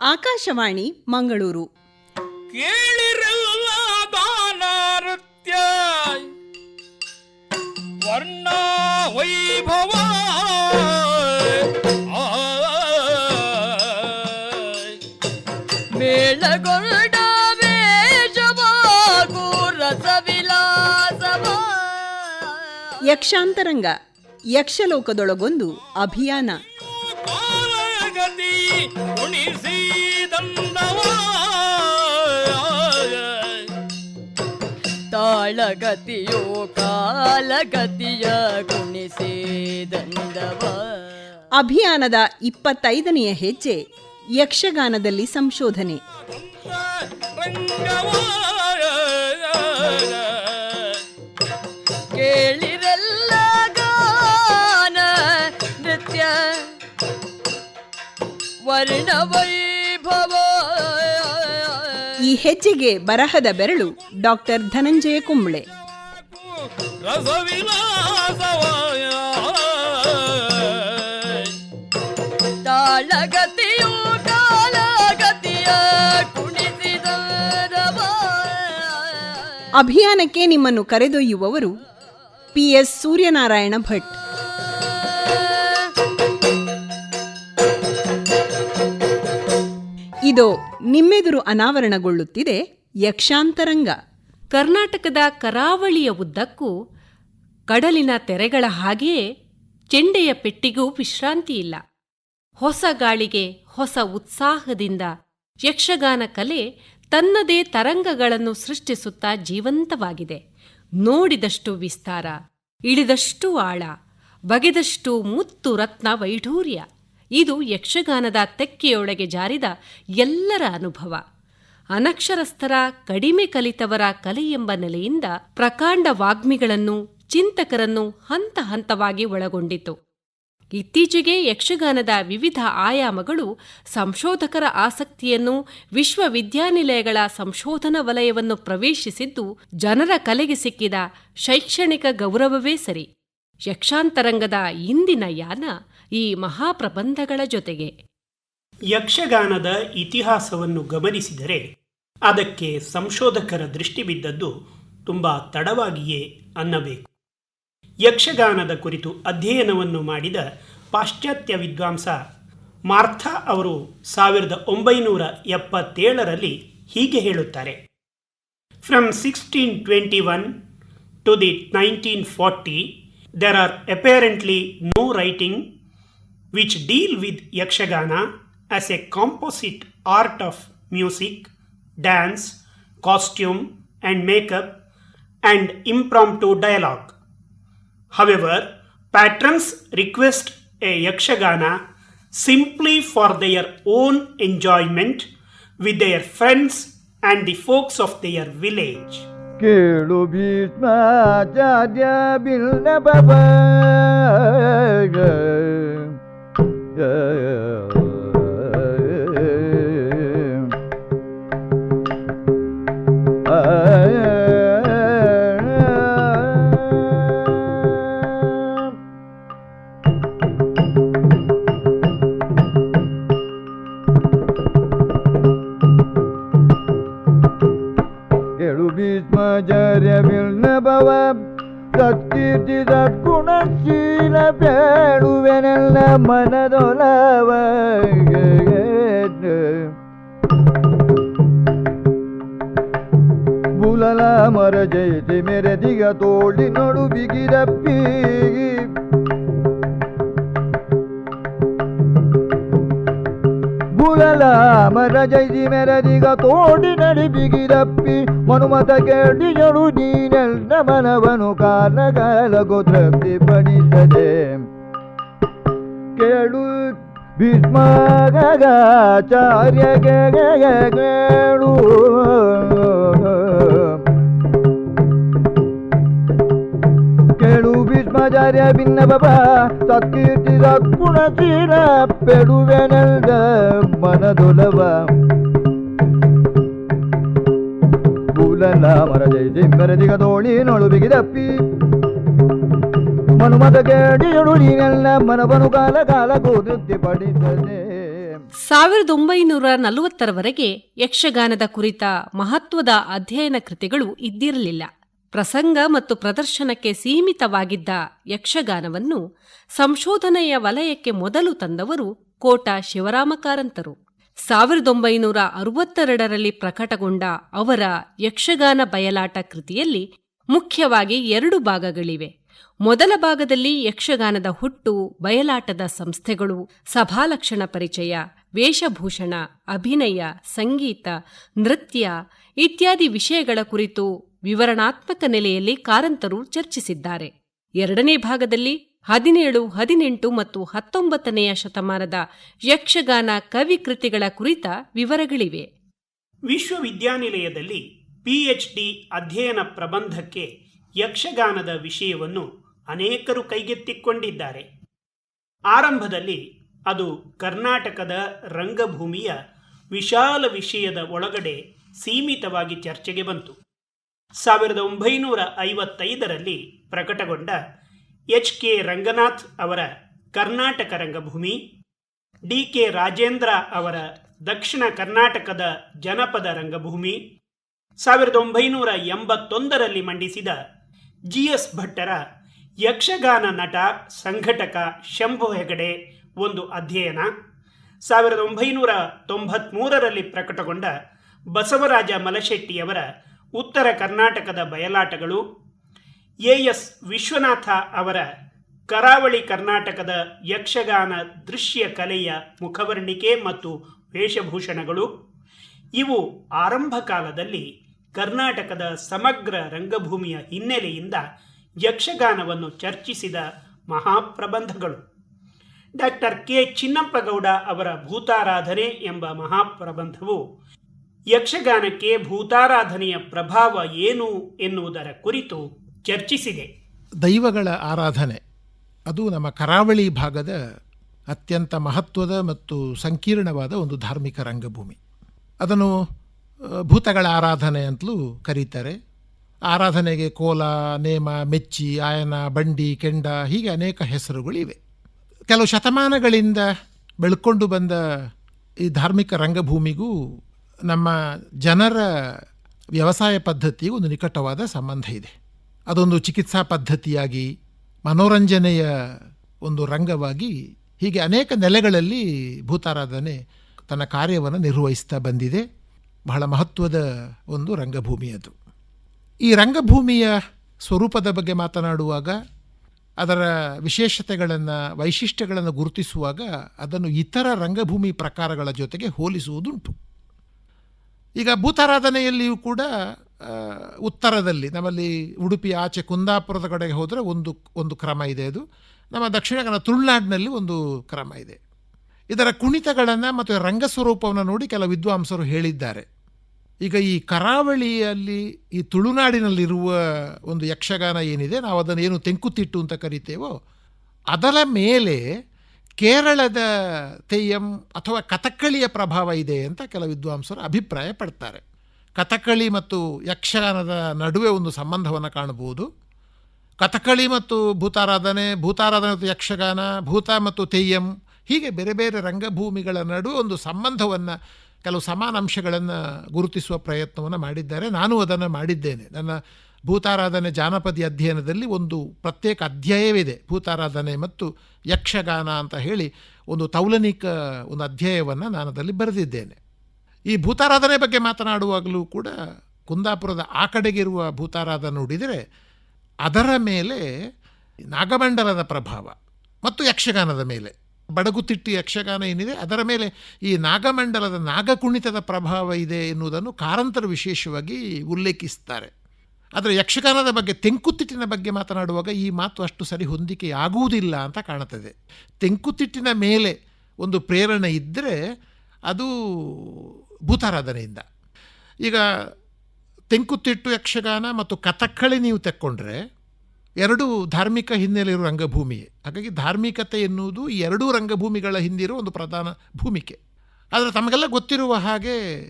ಆಕಾಶವಾಣಿ ಮಂಗಳೂರು. ಕೇಳಿರಲ್ಲ ನೃತ್ಯ ವರ್ಣ ವೈಭವ. ರಸವಿಲಾಸವ ಯಕ್ಷಾಂತರಂಗ ಯಕ್ಷಲೋಕದೊಳಗೊಂದು ಅಭಿಯಾನ. ಕಾಲಗತಿ ತಾಳಗತಿಯೋ ಕಾಲಗತಿಯ ಗುಣಿಸಿದಂದವ. ಅಭಿಯಾನದ ಇಪ್ಪತ್ತೈದನೆಯ ಹೆಜ್ಜೆ ಯಕ್ಷಗಾನದಲ್ಲಿ ಸಂಶೋಧನೆ. ಕೇಳಿರಲ್ಲ ಗಾನ ನೃತ್ಯ. ವರ್ಣವೈ ಈ ಹೆಜ್ಜೆಗೆ ಬರಹದ ಬೆರಳು ಡಾಕ್ಟರ್ ಧನಂಜಯ ಕುಂಬ್ಳೆ. ಅಭಿಯಾನಕ್ಕೆ ನಿಮ್ಮನ್ನು ಕರೆದೊಯ್ಯುವವರು ಪಿ ಎಸ್ ಸೂರ್ಯನಾರಾಯಣ ಭಟ್. ಇದು ನಿಮ್ಮೆದುರು ಅನಾವರಣಗೊಳ್ಳುತ್ತಿದೆ ಯಕ್ಷಾಂತರಂಗ. ಕರ್ನಾಟಕದ ಕರಾವಳಿಯ ಉದ್ದಕ್ಕೂ ಕಡಲಿನ ತೆರೆಗಳ ಹಾಗೆಯೇ ಚೆಂಡೆಯ ಪೆಟ್ಟಿಗೂ ವಿಶ್ರಾಂತಿ ಇಲ್ಲ. ಹೊಸ ಗಾಳಿಗೆ, ಹೊಸ ಉತ್ಸಾಹದಿಂದ ಯಕ್ಷಗಾನ ಕಲೆ ತನ್ನದೇ ತರಂಗಗಳನ್ನು ಸೃಷ್ಟಿಸುತ್ತಾ ಜೀವಂತವಾಗಿದೆ. ನೋಡಿದಷ್ಟು ವಿಸ್ತಾರ, ಇಳಿದಷ್ಟು ಆಳ, ಬಗೆದಷ್ಟು ಮುತ್ತು ರತ್ನ ವೈಢೂರ್ಯ. ಇದು ಯಕ್ಷಗಾನದ ತೆಕ್ಕೆಯೊಳಗೆ ಜಾರಿದ ಎಲ್ಲರ ಅನುಭವ. ಅನಕ್ಷರಸ್ಥರ ಕಡಿಮೆ ಕಲಿತವರ ಕಲೆ ಎಂಬ ನೆಲೆಯಿಂದ ಪ್ರಕಾಂಡ ವಾಗ್ಮಿಗಳನ್ನು, ಚಿಂತಕರನ್ನು ಹಂತ ಹಂತವಾಗಿ ಒಳಗೊಂಡಿತು. ಇತ್ತೀಚೆಗೆ ಯಕ್ಷಗಾನದ ವಿವಿಧ ಆಯಾಮಗಳು ಸಂಶೋಧಕರ ಆಸಕ್ತಿಯನ್ನು ವಿಶ್ವವಿದ್ಯಾನಿಲಯಗಳ ಸಂಶೋಧನಾ ವಲಯವನ್ನು ಪ್ರವೇಶಿಸಿದ್ದು ಜನರ ಕಲೆಗೆ ಸಿಕ್ಕಿದ ಶೈಕ್ಷಣಿಕ ಗೌರವವೇ ಸರಿ. ಯಕ್ಷಾಂತರಂಗದ ಇಂದಿನ ಯಾನ ಈ ಮಹಾಪ್ರಬಂಧಗಳ ಜೊತೆಗೆ. ಯಕ್ಷಗಾನದ ಇತಿಹಾಸವನ್ನು ಗಮನಿಸಿದರೆ ಅದಕ್ಕೆ ಸಂಶೋಧಕರ ದೃಷ್ಟಿ ಬಿದ್ದದ್ದು ತುಂಬ ತಡವಾಗಿಯೇ ಅನ್ನಬೇಕು. ಯಕ್ಷಗಾನದ ಕುರಿತು ಅಧ್ಯಯನವನ್ನು ಮಾಡಿದ ಪಾಶ್ಚಾತ್ಯ ವಿದ್ವಾಂಸ ಮಾರ್ಥಾ ಅವರು ಸಾವಿರದ ಒಂಬೈನೂರ ಎಪ್ಪತ್ತೇಳರಲ್ಲಿ ಹೀಗೆ ಹೇಳುತ್ತಾರೆ. From sixteen twenty one to the nineteen forty there are apparently no writing which deal with Yakshagana as a composite art of music, dance, costume, and makeup, and impromptu dialogue. However, patrons request a Yakshagana simply for their own enjoyment with their friends and the folks of their village. ಕೇಳು ಭೀಷ್ಮಾಚಾರ್ಯ ಬಿಲ್ನಬ ಕೇಳು ಬಿಗಿದಪ್ಪಿ ಮನುಮತ ಕೇಳಿಯಳು ನೀನೆಲ್ಲ ಮನವನು ಕಾಲ ಕಾಲಗು ತೃಪ್ತಿ ಪಡಿತದೆ. ಕೇಳು ಭೀಷ್ಮಾಚಾರ್ಯ ಕೇಳು. ಕೇಳು ಭೀಷ್ಮಾಚಾರ್ಯ ಭಿನ್ನ ಬಬ ಸತ್ಕೀರ್ತಿ ಸದ್ಗುಣಶೀಲ ಪೆಡುವೆನೆಲ್ದ ಮನದೊಲವ. ಕೂಲಲ್ಲ ಮರ ಜೈಸಿ ಮೆರದಿಗ ತೋಳಿ ನೊಳು ಬಿಗಿದಪ್ಪಿ ಮನುಮತ ಕೇಳಿಯಳು ನೀನೆಲ್ಲ ಮನವನು ಕಾಲ ಕಾಲ ಕೂದೃತಿ ಪಡಿತದೆ ಸಾವಿರದ ಒಂಬೈನೂರ ನಲವತ್ತರವರೆಗೆ ಯಕ್ಷಗಾನದ ಕುರಿತ ಮಹತ್ವದ ಅಧ್ಯಯನ ಕೃತಿಗಳು ಇದ್ದಿರಲಿಲ್ಲ. ಪ್ರಸಂಗ ಮತ್ತು ಪ್ರದರ್ಶನಕ್ಕೆ ಸೀಮಿತವಾಗಿದ್ದ ಯಕ್ಷಗಾನವನ್ನು ಸಂಶೋಧನೆಯ ವಲಯಕ್ಕೆ ಮೊದಲು ತಂದವರು ಕೋಟ ಶಿವರಾಮ ಕಾರಂತರು ಸಾವಿರದ ಒಂಬೈನೂರ ಅರವತ್ತೆರಡರಲ್ಲಿ ಪ್ರಕಟಗೊಂಡ ಅವರ ಯಕ್ಷಗಾನ ಬಯಲಾಟ ಕೃತಿಯಲ್ಲಿ ಮುಖ್ಯವಾಗಿ ಎರಡು ಭಾಗಗಳಿವೆ. ಮೊದಲ ಭಾಗದಲ್ಲಿ ಯಕ್ಷಗಾನದ ಹುಟ್ಟು, ಬಯಲಾಟದ ಸಂಸ್ಥೆಗಳು, ಸಭಾಲಕ್ಷಣ ಪರಿಚಯ, ವೇಷಭೂಷಣ, ಅಭಿನಯ, ಸಂಗೀತ, ನೃತ್ಯ ಇತ್ಯಾದಿ ವಿಷಯಗಳ ಕುರಿತು ವಿವರಣಾತ್ಮಕ ನೆಲೆಯಲ್ಲಿ ಕಾರಂತರು ಚರ್ಚಿಸಿದ್ದಾರೆ. ಎರಡನೇ ಭಾಗದಲ್ಲಿ ಹದಿನೇಳು, ಹದಿನೆಂಟು ಮತ್ತು ಹತ್ತೊಂಬತ್ತನೆಯ ಶತಮಾನದ ಯಕ್ಷಗಾನ ಕವಿ ಕೃತಿಗಳ ಕುರಿತ ವಿವರಗಳಿವೆ. ವಿಶ್ವವಿದ್ಯಾನಿಲಯದಲ್ಲಿ ಪಿಎಚ್ ಡಿ ಅಧ್ಯಯನ ಪ್ರಬಂಧಕ್ಕೆ ಯಕ್ಷಗಾನದ ವಿಷಯವನ್ನು ಅನೇಕರು ಕೈಗೆತ್ತಿಕೊಂಡಿದ್ದಾರೆ. ಆರಂಭದಲ್ಲಿ ಅದು ಕರ್ನಾಟಕದ ರಂಗಭೂಮಿಯ ವಿಶಾಲ ವಿಷಯದ ಒಳಗಡೆ ಸೀಮಿತವಾಗಿ ಚರ್ಚೆಗೆ ಬಂತು. ಸಾವಿರದ ಒಂಬೈನೂರ ಐವತ್ತೈದರಲ್ಲಿ ಪ್ರಕಟಗೊಂಡ ಎಚ್ ಕೆ ರಂಗನಾಥ್ ಅವರ ಕರ್ನಾಟಕ ರಂಗಭೂಮಿ, ಡಿ ಕೆ ರಾಜೇಂದ್ರ ಅವರ ದಕ್ಷಿಣ ಕರ್ನಾಟಕದ ಜನಪದ ರಂಗಭೂಮಿ, ಸಾವಿರದ ಒಂಬೈನೂರ ಎಂಬತ್ತೊಂದರಲ್ಲಿ ಮಂಡಿಸಿದ ಜಿ ಎಸ್ ಭಟ್ಟರ ಯಕ್ಷಗಾನ ನಟ, ಸಂಘಟಕ ಶಂಭು ಹೆಗಡೆ ಒಂದು ಅಧ್ಯಯನ, ಸಾವಿರದ ಒಂಬೈನೂರ ತೊಂಬತ್ಮೂರರಲ್ಲಿ ಪ್ರಕಟಗೊಂಡ ಬಸವರಾಜ ಮಲಶೆಟ್ಟಿಯವರ ಉತ್ತರ ಕರ್ನಾಟಕದ ಬಯಲಾಟಗಳು ಎ ಎಸ್ ವಿಶ್ವನಾಥ ಅವರ ಕರಾವಳಿ ಕರ್ನಾಟಕದ ಯಕ್ಷಗಾನ ದೃಶ್ಯ ಕಲೆಯ ಮುಖವರ್ಣಿಕೆ ಮತ್ತು ವೇಷಭೂಷಣಗಳು. ಇವು ಆರಂಭ ಕಾಲದಲ್ಲಿ ಕರ್ನಾಟಕದ ಸಮಗ್ರ ರಂಗಭೂಮಿಯ ಹಿನ್ನೆಲೆಯಿಂದ ಯಕ್ಷಗಾನವನ್ನು ಚರ್ಚಿಸಿದ ಮಹಾಪ್ರಬಂಧಗಳು. ಡಾಕ್ಟರ್ ಕೆ ಚಿನ್ನಪ್ಪಗೌಡ ಅವರ ಭೂತಾರಾಧನೆ ಎಂಬ ಮಹಾಪ್ರಬಂಧವು ಯಕ್ಷಗಾನಕ್ಕೆ ಭೂತಾರಾಧನೆಯ ಪ್ರಭಾವ ಏನು ಎನ್ನುವುದರ ಕುರಿತು ಚರ್ಚಿಸಿದೆ. ದೈವಗಳ ಆರಾಧನೆ, ಅದು ನಮ್ಮ ಕರಾವಳಿ ಭಾಗದ ಅತ್ಯಂತ ಮಹತ್ವದ ಮತ್ತು ಸಂಕೀರ್ಣವಾದ ಒಂದು ಧಾರ್ಮಿಕ ರಂಗಭೂಮಿ. ಅದನ್ನು ಭೂತಗಳ ಆರಾಧನೆ ಅಂತಲೂ ಕರೀತಾರೆ. ಆರಾಧನೆಗೆ ಕೋಲ, ನೇಮ, ಮೆಚ್ಚಿ, ಆಯನ, ಬಂಡಿ, ಕೆಂಡ, ಹೀಗೆ ಅನೇಕ ಹೆಸರುಗಳಿವೆ. ಕೆಲವು ಶತಮಾನಗಳಿಂದ ಬೆಳ್ಕೊಂಡು ಬಂದ ಈ ಧಾರ್ಮಿಕ ರಂಗಭೂಮಿಗೂ ನಮ್ಮ ಜನರ ವ್ಯವಸಾಯ ಪದ್ಧತಿಗೂ ಒಂದು ನಿಕಟವಾದ ಸಂಬಂಧ ಇದೆ. ಅದೊಂದು ಚಿಕಿತ್ಸಾ ಪದ್ಧತಿಯಾಗಿ ಮನೋರಂಜನೆಯ ಒಂದು ರಂಗವಾಗಿ ಹೀಗೆ ಅನೇಕ ನೆಲೆಗಳಲ್ಲಿ ಭೂತಾರಾಧನೆ ತನ್ನ ಕಾರ್ಯವನ್ನು ನಿರ್ವಹಿಸ್ತಾ ಬಂದಿದೆ. ಬಹಳ ಮಹತ್ವದ ಒಂದು ರಂಗಭೂಮಿ ಅದು. ಈ ರಂಗಭೂಮಿಯ ಸ್ವರೂಪದ ಬಗ್ಗೆ ಮಾತನಾಡುವಾಗ ಅದರ ವಿಶೇಷತೆಗಳನ್ನು, ವೈಶಿಷ್ಟ್ಯಗಳನ್ನು ಗುರುತಿಸುವಾಗ ಅದನ್ನು ಇತರ ರಂಗಭೂಮಿ ಪ್ರಕಾರಗಳ ಜೊತೆಗೆ ಹೋಲಿಸುವುದುಂಟು. ಈಗ ಭೂತಾರಾಧನೆಯಲ್ಲಿಯೂ ಕೂಡ ಉತ್ತರದಲ್ಲಿ ನಮ್ಮಲ್ಲಿ ಉಡುಪಿ ಆಚೆ ಕುಂದಾಪುರದ ಕಡೆಗೆ ಹೋದರೆ ಒಂದು ಒಂದು ಕ್ರಮ ಇದೆ ಅದು. ನಮ್ಮ ದಕ್ಷಿಣ ಕನ್ನಡ ತುಳುನಾಡಿನಲ್ಲಿ ಒಂದು ಕ್ರಮ ಇದೆ. ಇದರ ಕುಣಿತಗಳನ್ನು ಮತ್ತು ರಂಗ ಸ್ವರೂಪವನ್ನು ನೋಡಿ ಕೆಲ ವಿದ್ವಾಂಸರು ಹೇಳಿದ್ದಾರೆ. ಈಗ ಈ ಕರಾವಳಿಯಲ್ಲಿ, ಈ ತುಳುನಾಡಿನಲ್ಲಿರುವ ಒಂದು ಯಕ್ಷಗಾನ ಏನಿದೆ, ನಾವು ಅದನ್ನು ಏನು ತೆಂಕುತಿಟ್ಟು ಅಂತ ಕರಿತೇವೋ, ಅದರ ಮೇಲೆ ಕೇರಳದ ತೆಯ್ಯಂ ಅಥವಾ ಕಥಕ್ಕಳಿಯ ಪ್ರಭಾವ ಇದೆ ಅಂತ ಕೆಲ ವಿದ್ವಾಂಸರು ಅಭಿಪ್ರಾಯ ಪಡ್ತಾರೆ ಕಥಕ್ಕಳಿ ಮತ್ತು ಯಕ್ಷಗಾನದ ನಡುವೆ ಒಂದು ಸಂಬಂಧವನ್ನು ಕಾಣಬಹುದು. ಕಥಕಳಿ ಮತ್ತು ಭೂತಾರಾಧನೆ ಭೂತಾರಾಧನೆ ಮತ್ತು ಯಕ್ಷಗಾನ, ಭೂತ ಮತ್ತು ತೆಯ್ಯಂ, ಹೀಗೆ ಬೇರೆ ಬೇರೆ ರಂಗಭೂಮಿಗಳ ನಡುವೆ ಒಂದು ಸಂಬಂಧವನ್ನು, ಕೆಲವು ಸಮಾನ ಅಂಶಗಳನ್ನು ಗುರುತಿಸುವ ಪ್ರಯತ್ನವನ್ನು ಮಾಡಿದ್ದಾರೆ. ನಾನು ಅದನ್ನು ಮಾಡಿದ್ದೇನೆ. ನನ್ನ ಭೂತಾರಾಧನೆ ಜಾನಪದಿ ಅಧ್ಯಯನದಲ್ಲಿ ಒಂದು ಪ್ರತ್ಯೇಕ ಅಧ್ಯಾಯವಿದೆ. ಭೂತಾರಾಧನೆ ಮತ್ತು ಯಕ್ಷಗಾನ ಅಂತ ಹೇಳಿ ಒಂದು ತೌಲನಿಕ ಒಂದು ಅಧ್ಯಾಯವನ್ನು ನಾನು ಅದರಲ್ಲಿ ಬರೆದಿದ್ದೇನೆ. ಈ ಭೂತಾರಾಧನೆ ಬಗ್ಗೆ ಮಾತನಾಡುವಾಗಲೂ ಕೂಡ ಕುಂದಾಪುರದ ಆ ಕಡೆಗಿರುವ ಭೂತಾರಾಧನೆ ನೋಡಿದರೆ ಅದರ ಮೇಲೆ ನಾಗಮಂಡಲದ ಪ್ರಭಾವ ಮತ್ತು ಯಕ್ಷಗಾನದ ಮೇಲೆ. ಬಡಗುತಿಟ್ಟಿ ಯಕ್ಷಗಾನ ಏನಿದೆ, ಅದರ ಮೇಲೆ ಈ ನಾಗಮಂಡಲದ ನಾಗಕುಣಿತದ ಪ್ರಭಾವ ಇದೆ ಎನ್ನುವುದನ್ನು ಕಾರಂತರು ವಿಶೇಷವಾಗಿ ಉಲ್ಲೇಖಿಸ್ತಾರೆ. ಆದರೆ ಯಕ್ಷಗಾನದ ಬಗ್ಗೆ, ತೆಂಕುತಿಟ್ಟಿನ ಬಗ್ಗೆ ಮಾತನಾಡುವಾಗ ಈ ಮಾತು ಅಷ್ಟು ಸರಿ ಹೊಂದಿಕೆಯಾಗುವುದಿಲ್ಲ ಅಂತ ಕಾಣುತ್ತದೆ. ತೆಂಕುತಿಟ್ಟಿನ ಮೇಲೆ ಒಂದು ಪ್ರೇರಣೆ ಇದ್ದರೆ ಅದು ಭೂತಾರಾಧನೆಯಿಂದ. ಈಗ ತೆಂಕುತಿಟ್ಟು ಯಕ್ಷಗಾನ ಮತ್ತು ಕಥಕ್ಕಳಿ ನೀವು ತೆಕ್ಕೊಂಡ್ರೆ ಎರಡೂ ಧಾರ್ಮಿಕ ಹಿನ್ನೆಲೆ ಇರೋ ರಂಗಭೂಮಿಯೇ ಹಾಗಾಗಿ ಧಾರ್ಮಿಕತೆ ಎನ್ನುವುದು ಎರಡೂ ರಂಗಭೂಮಿಗಳ ಹಿಂದಿರುವ ಒಂದು ಪ್ರಧಾನ ಭೂಮಿಕೆ. ಆದರೆ ತಮಗೆಲ್ಲ ಗೊತ್ತಿರುವ ಹಾಗೆ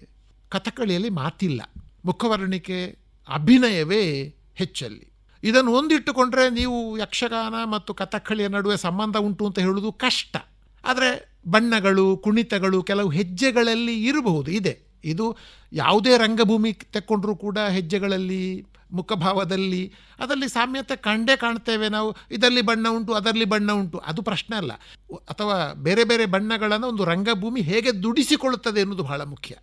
ಕಥಕ್ಕಳಿಯಲ್ಲಿ ಮಾತಿಲ್ಲ. ಮುಖವರ್ಣಿಕೆ ಅಭಿನಯವೇ ಹೆಚ್ಚಲ್ಲಿ. ಇದನ್ನು ಒಂದಿಟ್ಟುಕೊಂಡ್ರೆ ನೀವು ಯಕ್ಷಗಾನ ಮತ್ತು ಕಥಕ್ಕಳಿಯ ನಡುವೆ ಸಂಬಂಧ ಉಂಟು ಅಂತ ಹೇಳುವುದು ಕಷ್ಟ. ಆದರೆ ಬಣ್ಣಗಳು, ಕುಣಿತಗಳು ಕೆಲವು ಹೆಜ್ಜೆಗಳಲ್ಲಿ ಇರಬಹುದು. ಇದೆ. ಇದು ಯಾವುದೇ ರಂಗಭೂಮಿ ತಕ್ಕೊಂಡ್ರೂ ಕೂಡ ಹೆಜ್ಜೆಗಳಲ್ಲಿ, ಮುಖಭಾವದಲ್ಲಿ ಅದರಲ್ಲಿ ಸಾಮ್ಯತೆ ಕಂಡೇ ಕಾಣ್ತೇವೆ ನಾವು. ಇದರಲ್ಲಿ ಬಣ್ಣ ಉಂಟು, ಅದರಲ್ಲಿ ಬಣ್ಣ ಉಂಟು. ಅದು ಪ್ರಶ್ನೆ ಅಲ್ಲ. ಅಥವಾ ಬೇರೆ ಬೇರೆ ಬಣ್ಣಗಳನ್ನು ಒಂದು ರಂಗಭೂಮಿ ಹೇಗೆ ದುಡಿಸಿಕೊಳ್ಳುತ್ತದೆ ಎನ್ನುವುದು ಬಹಳ ಮುಖ್ಯ.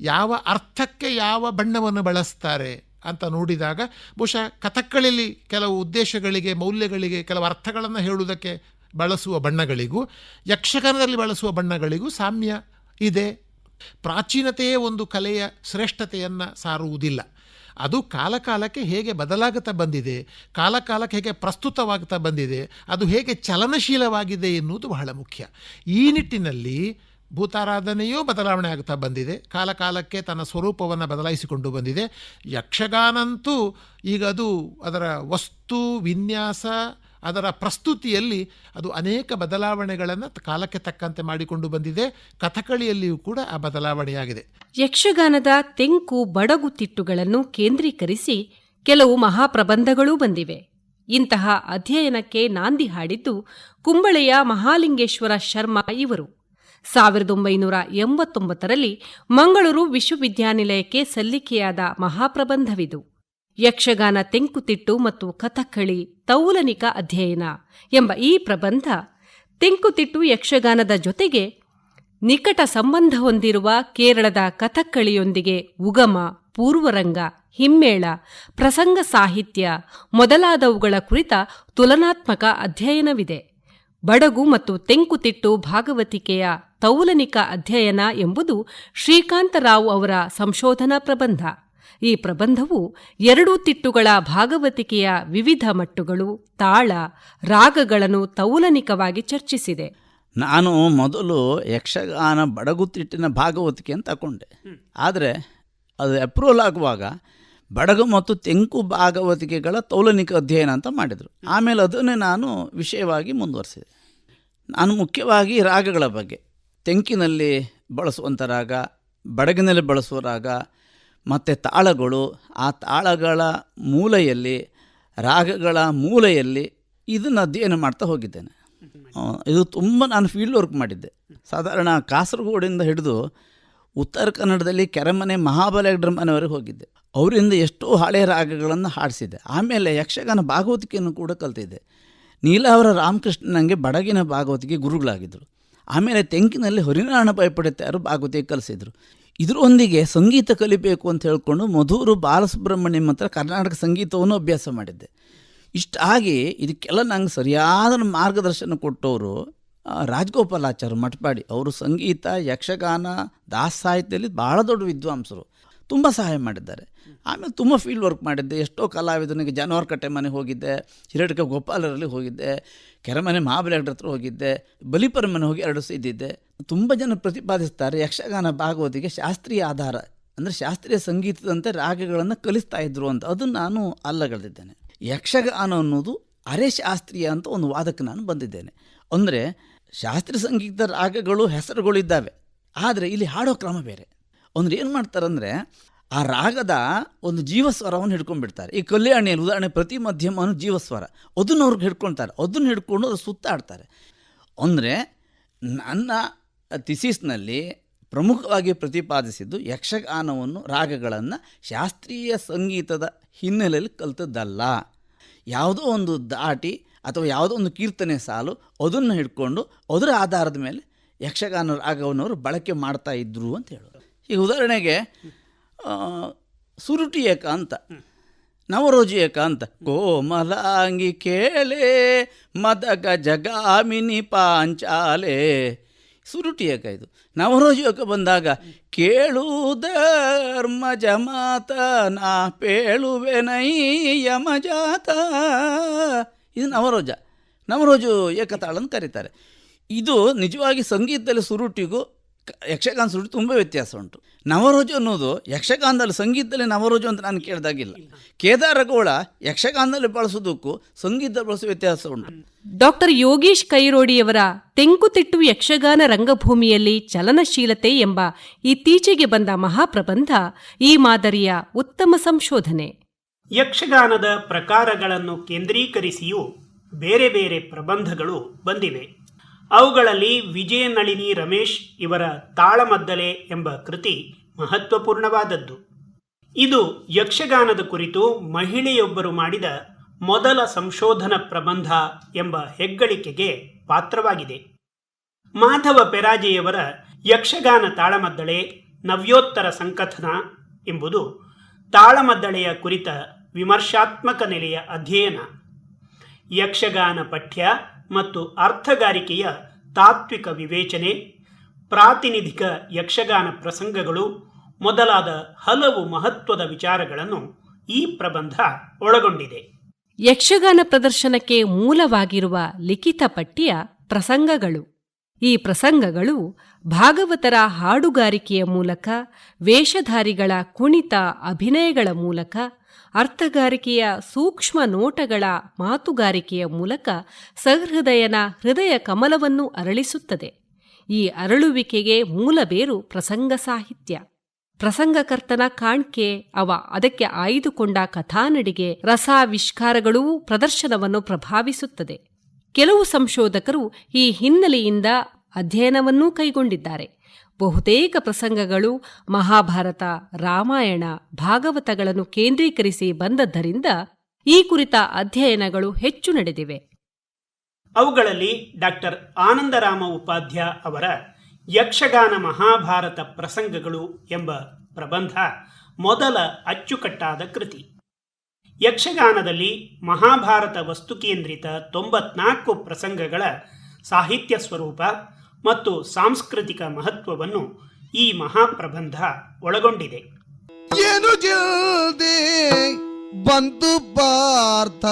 ಯಾವ ಅರ್ಥಕ್ಕೆ ಯಾವ ಬಣ್ಣವನ್ನು ಬಳಸ್ತಾರೆ ಅಂತ ನೋಡಿದಾಗ ಬಹುಶಃ ಕಥಕ್ಕಳಿಲಿ ಕೆಲವು ಉದ್ದೇಶಗಳಿಗೆ, ಮೌಲ್ಯಗಳಿಗೆ ಕೆಲವು ಅರ್ಥಗಳನ್ನು ಹೇಳುವುದಕ್ಕೆ ಬಳಸುವ ಬಣ್ಣಗಳಿಗೂ, ಯಕ್ಷಗಾನದಲ್ಲಿ ಬಳಸುವ ಬಣ್ಣಗಳಿಗೂ ಸಾಮ್ಯ ಇದೆ. ಪ್ರಾಚೀನತೆಯೇ ಒಂದು ಕಲೆಯ ಶ್ರೇಷ್ಠತೆಯನ್ನು ಸಾರುವುದಿಲ್ಲ. ಅದು ಕಾಲಕಾಲಕ್ಕೆ ಹೇಗೆ ಬದಲಾಗುತ್ತಾ ಬಂದಿದೆ, ಕಾಲಕಾಲಕ್ಕೆ ಹೇಗೆ ಪ್ರಸ್ತುತವಾಗ್ತಾ ಬಂದಿದೆ, ಅದು ಹೇಗೆ ಚಲನಶೀಲವಾಗಿದೆ ಎನ್ನುವುದು ಬಹಳ ಮುಖ್ಯ. ಈ ನಿಟ್ಟಿನಲ್ಲಿ ಭೂತಾರಾಧನೆಯೂ ಬದಲಾವಣೆ ಆಗ್ತಾ ಬಂದಿದೆ. ಕಾಲಕಾಲಕ್ಕೆ ತನ್ನ ಸ್ವರೂಪವನ್ನು ಬದಲಾಯಿಸಿಕೊಂಡು ಬಂದಿದೆ. ಯಕ್ಷಗಾನಂತೂ ಈಗ ಅದು ಅದರ ವಸ್ತು, ವಿನ್ಯಾಸ ಅದರ ಪ್ರಸ್ತುತಿಯಲ್ಲಿ ಅದು ಅನೇಕ ಬದಲಾವಣೆಗಳನ್ನು ಕಾಲಕ್ಕೆ ತಕ್ಕಂತೆ ಮಾಡಿಕೊಂಡು ಬಂದಿದೆ. ಕಥಕಳಿಯಲ್ಲಿಯೂ ಕೂಡ ಆ ಬದಲಾವಣೆಯಾಗಿದೆ. ಯಕ್ಷಗಾನದ ತೆಂಕು ಬಡಗು ತಿಟ್ಟುಗಳನ್ನು ಕೇಂದ್ರೀಕರಿಸಿ ಕೆಲವು ಮಹಾಪ್ರಬಂಧಗಳೂ ಬಂದಿವೆ. ಇಂತಹ ಅಧ್ಯಯನಕ್ಕೆ ನಾಂದಿ ಹಾಡಿದ್ದು ಕುಂಬಳೆಯ ಮಹಾಲಿಂಗೇಶ್ವರ ಶರ್ಮಾ ಇವರು. ಸಾವಿರದ ಒಂಬೈನೂರ ಎಂಬತ್ತೊಂಬತ್ತರಲ್ಲಿ ಮಂಗಳೂರು ವಿಶ್ವವಿದ್ಯಾನಿಲಯಕ್ಕೆ ಸಲ್ಲಿಕೆಯಾದ ಮಹಾಪ್ರಬಂಧವಿದು. ಯಕ್ಷಗಾನ ತೆಂಕುತಿಟ್ಟು ಮತ್ತು ಕಥಕ್ಕಳಿ ತೌಲನಿಕ ಅಧ್ಯಯನ ಎಂಬ ಈ ಪ್ರಬಂಧ ತೆಂಕುತಿಟ್ಟು ಯಕ್ಷಗಾನದ ಜೊತೆಗೆ ನಿಕಟ ಸಂಬಂಧ ಹೊಂದಿರುವ ಕೇರಳದ ಕಥಕ್ಕಳಿಯೊಂದಿಗೆ ಉಗಮ, ಪೂರ್ವರಂಗ, ಹಿಮ್ಮೇಳ, ಪ್ರಸಂಗ ಸಾಹಿತ್ಯ ಮೊದಲಾದವುಗಳ ಕುರಿತ ತುಲನಾತ್ಮಕ ಅಧ್ಯಯನವಿದೆ. ಬಡಗು ಮತ್ತು ತೆಂಕುತಿಟ್ಟು ಭಾಗವತಿಕೆಯ ತೌಲನಿಕ ಅಧ್ಯಯನ ಎಂಬುದು ಶ್ರೀಕಾಂತರಾವ್ ಅವರ ಸಂಶೋಧನಾ ಪ್ರಬಂಧ. ಈ ಪ್ರಬಂಧವು ಎರಡೂ ತಿಟ್ಟುಗಳ ಭಾಗವತಿಕೆಯ ವಿವಿಧ ಮಟ್ಟುಗಳು ತಾಳ ರಾಗಗಳನ್ನು ತೌಲನಿಕವಾಗಿ ಚರ್ಚಿಸಿದೆ. ನಾನು ಮೊದಲು ಯಕ್ಷಗಾನ ಬಡಗುತಿಟ್ಟಿನ ಭಾಗವತಿಕೆ ಅಂತ ತಗೊಂಡೆ. ಆದರೆ ಅದು ಅಪ್ರೂವಲ್ ಆಗುವಾಗ ಬಡಗು ಮತ್ತು ತೆಂಕು ಭಾಗವತಿಕೆಗಳ ತೌಲನಿಕ ಅಧ್ಯಯನ ಅಂತ ಮಾಡಿದರು. ಆಮೇಲೆ ಅದನ್ನೇ ನಾನು ವಿಷಯವಾಗಿ ಮುಂದುವರಿಸಿದೆ. ನಾನು ಮುಖ್ಯವಾಗಿ ರಾಗಗಳ ಬಗ್ಗೆ. ತೆಂಕಿನಲ್ಲಿ ಬಳಸುವಂಥ ರಾಗ ಬಡಗಿನಲ್ಲಿ ಬಳಸುವ ರಾಗ ಮತ್ತು ತಾಳಗಳು, ಆ ತಾಳಗಳ ಮೂಲೆಯಲ್ಲಿ, ರಾಗಗಳ ಮೂಲೆಯಲ್ಲಿ ಇದನ್ನು ಅಧ್ಯಯನ ಮಾಡ್ತಾ ಹೋಗಿದ್ದೇನೆ. ಇದು ತುಂಬ ನಾನು ಫೀಲ್ಡ್ ವರ್ಕ್ ಮಾಡಿದ್ದೆ. ಸಾಧಾರಣ ಕಾಸರಗೋಡಿಂದ ಹಿಡಿದು ಉತ್ತರ ಕನ್ನಡದಲ್ಲಿ ಕೆರೆಮನೆ ಮಹಾಬಲ ಮನೆಯವರೆಗೆ ಹೋಗಿದ್ದೆ. ಅವರಿಂದ ಎಷ್ಟೋ ಹಳೆಯ ರಾಗಗಳನ್ನು ಹಾಡಿಸಿದ್ದೆ. ಆಮೇಲೆ ಯಕ್ಷಗಾನ ಭಾಗವತಿಕೆಯನ್ನು ಕೂಡ ಕಲ್ತಿದ್ದೆ. ನೀಲಾವರ ರಾಮಕೃಷ್ಣ ನನಗೆ ಬಡಗಿನ ಭಾಗವತಿಗೆ ಗುರುಗಳಾಗಿದ್ದರು ಆಮೇಲೆ ತೆಂಕಿನಲ್ಲಿ ಹರಿನಾರಾಯಣ ಅವರು ಭಾಗವತಿಗೆ ಕಲಿಸಿದರು. ಇದರೊಂದಿಗೆ ಸಂಗೀತ ಕಲಿಬೇಕು ಅಂತ ಹೇಳ್ಕೊಂಡು ಮಧೂರು ಬಾಲಸುಬ್ರಹ್ಮಣ್ಯಂ ಹತ್ರ ಕರ್ನಾಟಕ ಸಂಗೀತವನ್ನು ಅಭ್ಯಾಸ ಮಾಡಿದ್ದೆ. ಇಷ್ಟಾಗಿ ಇದಕ್ಕೆಲ್ಲ ನಂಗೆ ಸರಿಯಾದ ಮಾರ್ಗದರ್ಶನ ಕೊಟ್ಟವರು ರಾಜಗೋಪಾಲಾಚಾರ್ಯ ಮಠಪಾಡಿ. ಅವರು ಸಂಗೀತ, ಯಕ್ಷಗಾನ, ದಾಸ ಸಾಹಿತ್ಯದಲ್ಲಿ ಭಾಳ ದೊಡ್ಡ ವಿದ್ವಾಂಸರು. ತುಂಬ ಸಹಾಯ ಮಾಡಿದ್ದಾರೆ. ಆಮೇಲೆ ತುಂಬ ಫೀಲ್ಡ್ ವರ್ಕ್ ಮಾಡಿದ್ದೆ. ಎಷ್ಟೋ ಕಲಾವಿದನಿಗೆ ಜಾನುವಾರು ಕಟ್ಟೆ ಮನೆ ಹೋಗಿದ್ದೆ ಹಿರಡ್ಕ ಗೋಪಾಲರಲ್ಲಿ ಹೋಗಿದ್ದೆ ಕೆರೆಮನೆ ಮಹಾಬಲೇಶ್ವರ ಹತ್ರ ಹೋಗಿದ್ದೆ, ಬಲಿಪರ ಮನೆ ಹೋಗಿ ಎರಡು ಇದ್ದಿದ್ದೆ. ತುಂಬ ಜನ ಪ್ರತಿಪಾದಿಸ್ತಾರೆ, ಯಕ್ಷಗಾನ ಭಾಗವತಿಗೆ ಶಾಸ್ತ್ರೀಯ ಆಧಾರ, ಅಂದರೆ ಶಾಸ್ತ್ರೀಯ ಸಂಗೀತದಂತೆ ರಾಗಗಳನ್ನು ಕಲಿಸ್ತಾ ಇದ್ರು ಅಂತ. ಅದನ್ನು ನಾನು ಅಲ್ಲಗಳೆದಿದ್ದೇನೆ. ಯಕ್ಷಗಾನ ಅನ್ನೋದು ಅರೆ ಶಾಸ್ತ್ರೀಯ ಅಂತ ಒಂದು ವಾದಕ್ಕೆ ನಾನು ಬಂದಿದ್ದೇನೆ. ಅಂದರೆ ಶಾಸ್ತ್ರೀಯ ಸಂಗೀತದ ರಾಗಗಳು, ಹೆಸರುಗಳು ಇದ್ದಾವೆ. ಆದರೆ ಇಲ್ಲಿ ಹಾಡೋ ಕ್ರಮ ಬೇರೆ. ಅಂದ್ರೆ ಏನು ಮಾಡ್ತಾರಂದರೆ ಆ ರಾಗದ ಒಂದು ಜೀವಸ್ವರವನ್ನು ಹಿಡ್ಕೊಂಡ್ಬಿಡ್ತಾರೆ. ಈ ಕಲ್ಯಾಣಿಯಲ್ಲಿ ಉದಾಹರಣೆ ಪ್ರತಿ ಮಧ್ಯಮನು ಜೀವಸ್ವರ. ಅದನ್ನು ಅವ್ರಿಗೆ ಹಿಡ್ಕೊಳ್ತಾರೆ ಅದನ್ನು ಹಿಡ್ಕೊಂಡು ಅದು ಸುತ್ತಾಡ್ತಾರೆ. ಅಂದರೆ ನನ್ನ ಥಿಸಿಸ್ನಲ್ಲಿ ಪ್ರಮುಖವಾಗಿ ಪ್ರತಿಪಾದಿಸಿದ್ದು ಯಕ್ಷಗಾನವನ್ನು ರಾಗಗಳನ್ನು ಶಾಸ್ತ್ರೀಯ ಸಂಗೀತದ ಹಿನ್ನೆಲೆಯಲ್ಲಿ ಕಲ್ತದ್ದಲ್ಲ. ಯಾವುದೋ ಒಂದು ದಾಟಿ ಅಥವಾ ಯಾವುದೋ ಒಂದು ಕೀರ್ತನೆ ಸಾಲು ಅದನ್ನು ಹಿಡ್ಕೊಂಡು ಅದರ ಆಧಾರದ ಮೇಲೆ ಯಕ್ಷಗಾನ ರಾಗವನ್ನು ಅವರು ಬಳಕೆ ಮಾಡ್ತಾ ಇದ್ರು ಅಂತ ಹೇಳೋದು. ಈಗ ಉದಾಹರಣೆಗೆ ಸುರುಟಿ ಏಕ ಅಂತ, ನವರೋಜಿ ಏಕ ಅಂತ. ಕೋಮಲಾಂಗಿ ಕೇಳೆ ಮದಗ ಜಗಾಮಿನಿ ಪಾಂಚಾಲೆ. ಸುರುಟಿ ಏಕ ಇದು. ನವರೋಜಿ ಏಕ ಬಂದಾಗ, ಕೇಳು ಧರ್ಮ ಜಮಾತ, ನಾ ಪೇಳುವೆನೈ ಯಮಜಾತ. ಇದು ನವರೋಜ. ನವರೋಜು ಏಕತಾಳ ಅಂತ ಕರೀತಾರೆ. ಇದು ನಿಜವಾಗಿ ಸಂಗೀತದಲ್ಲಿ ಸುರುಟಿಗೂ ಯಕ್ಷಗಾನ ಸುರುಳಿ ತುಂಬ ವ್ಯತ್ಯಾಸ ಉಂಟು. ನವರೋಜು ಅನ್ನೋದು ಯಕ್ಷಗಾನದಲ್ಲಿ ಸಂಗೀತದಲ್ಲಿ ನವರೋಜು ಅಂತ ನಾನು ಕೇಳಿದಾಗಿಲ್ಲ. ಕೇದಾರಗೋಳ ಯಕ್ಷಗಾನದಲ್ಲಿ ಬಳಸೋದಕ್ಕೂ ಸಂಗೀತದಲ್ಲಿ ಬಳಸೋ ವ್ಯತ್ಯಾಸ ಉಂಟು. ಡಾಕ್ಟರ್ ಯೋಗೀಶ್ ಕೈರೋಡಿಯವರ ತೆಂಕುತಿಟ್ಟು ಯಕ್ಷಗಾನ ರಂಗಭೂಮಿಯಲ್ಲಿ ಚಲನಶೀಲತೆ ಎಂಬ ಇತ್ತೀಚೆಗೆ ಬಂದ ಮಹಾಪ್ರಬಂಧ ಈ ಮಾದರಿಯ ಉತ್ತಮ ಸಂಶೋಧನೆ. ಯಕ್ಷಗಾನದ ಪ್ರಕಾರಗಳನ್ನು ಕೇಂದ್ರೀಕರಿಸಿಯೂ ಬೇರೆ ಬೇರೆ ಪ್ರಬಂಧಗಳು ಬಂದಿವೆ. ಅವುಗಳಲ್ಲಿ ವಿಜಯನಳಿನಿ ರಮೇಶ್ ಇವರ ತಾಳಮದ್ದಲೆ ಎಂಬ ಕೃತಿ ಮಹತ್ವಪೂರ್ಣವಾದದ್ದು. ಇದು ಯಕ್ಷಗಾನದ ಕುರಿತು ಮಹಿಳೆಯೊಬ್ಬರು ಮಾಡಿದ ಮೊದಲ ಸಂಶೋಧನಾ ಪ್ರಬಂಧ ಎಂಬ ಹೆಗ್ಗಳಿಕೆಗೆ ಪಾತ್ರವಾಗಿದೆ. ಮಾಧವ ಪೆರಾಜೆಯವರ ಯಕ್ಷಗಾನ ತಾಳಮದ್ದಳೆ, ನವ್ಯೋತ್ತರ ಸಂಕಥನ ಎಂಬುದು ತಾಳಮದ್ದಳೆಯ ಕುರಿತ ವಿಮರ್ಶಾತ್ಮಕ ನೆಲೆಯ ಅಧ್ಯಯನ. ಯಕ್ಷಗಾನ ಪಠ್ಯ ಮತ್ತು ಅರ್ಥಗಾರಿಕೆಯ ತಾತ್ವಿಕ ವಿವೇಚನೆ, ಪ್ರಾತಿನಿಧಿಕ ಯಕ್ಷಗಾನ ಪ್ರಸಂಗಗಳು ಮೊದಲಾದ ಹಲವು ಮಹತ್ವದ ವಿಚಾರಗಳನ್ನು ಈ ಪ್ರಬಂಧ ಒಳಗೊಂಡಿದೆ. ಯಕ್ಷಗಾನ ಪ್ರದರ್ಶನಕ್ಕೆ ಮೂಲವಾಗಿರುವ ಲಿಖಿತ ಪಟ್ಟಿಯ ಪ್ರಸಂಗಗಳು. ಈ ಪ್ರಸಂಗಗಳು ಭಾಗವತರ ಹಾಡುಗಾರಿಕೆಯ ಮೂಲಕ, ವೇಷಧಾರಿಗಳ ಕುಣಿತ ಅಭಿನಯಗಳ ಮೂಲಕ ಅರ್ಥಗಾರಿಕೆಯ ಸೂಕ್ಷ್ಮ ನೋಟಗಳ ಮಾತುಗಾರಿಕೆಯ ಮೂಲಕ ಸಹೃದಯನ ಹೃದಯ ಕಮಲವನ್ನು ಅರಳಿಸುತ್ತದೆ. ಈ ಅರಳುವಿಕೆಗೆ ಮೂಲಬೇರು ಪ್ರಸಂಗ ಸಾಹಿತ್ಯ. ಪ್ರಸಂಗಕರ್ತನ ಕಾಣ್ಕೆ, ಅವ ಅದಕ್ಕೆ ಆಯ್ದುಕೊಂಡ ಕಥಾನಡಿಗೆ ರಸಾವಿಷ್ಕಾರಗಳೂ ಪ್ರದರ್ಶನವನ್ನು ಪ್ರಭಾವಿಸುತ್ತದೆ. ಕೆಲವು ಸಂಶೋಧಕರು ಈ ಹಿನ್ನೆಲೆಯಿಂದ ಅಧ್ಯಯನವನ್ನೂ ಕೈಗೊಂಡಿದ್ದಾರೆ. ಬಹುತೇಕ ಪ್ರಸಂಗಗಳು ಮಹಾಭಾರತ, ರಾಮಾಯಣ, ಭಾಗವತಗಳನ್ನು ಕೇಂದ್ರೀಕರಿಸಿ ಬಂದದ್ದರಿಂದ ಈ ಕುರಿತ ಅಧ್ಯಯನಗಳು ಹೆಚ್ಚು ನಡೆದಿವೆ. ಅವುಗಳಲ್ಲಿ ಡಾಕ್ಟರ್ ಆನಂದರಾಮ ಉಪಾಧ್ಯ ಅವರ ಯಕ್ಷಗಾನ ಮಹಾಭಾರತ ಪ್ರಸಂಗಗಳು ಎಂಬ ಪ್ರಬಂಧ ಮೊದಲ ಅಚ್ಚುಕಟ್ಟಾದ ಕೃತಿ. ಯಕ್ಷಗಾನದಲ್ಲಿ ಮಹಾಭಾರತ ವಸ್ತುಕೇಂದ್ರಿತ ತೊಂಬತ್ನಾಲ್ಕು ಪ್ರಸಂಗಗಳ ಸಾಹಿತ್ಯ ಸ್ವರೂಪ ಮತ್ತು ಸಾಂಸ್ಕೃತಿಕ ಮಹತ್ವವನ್ನು ಈ ಮಹಾಪ್ರಬಂಧ ಒಳಗೊಂಡಿದೆ. ಏನು ಜಲ್ದಿ ಬಂತು ಪಾರ್ಥ?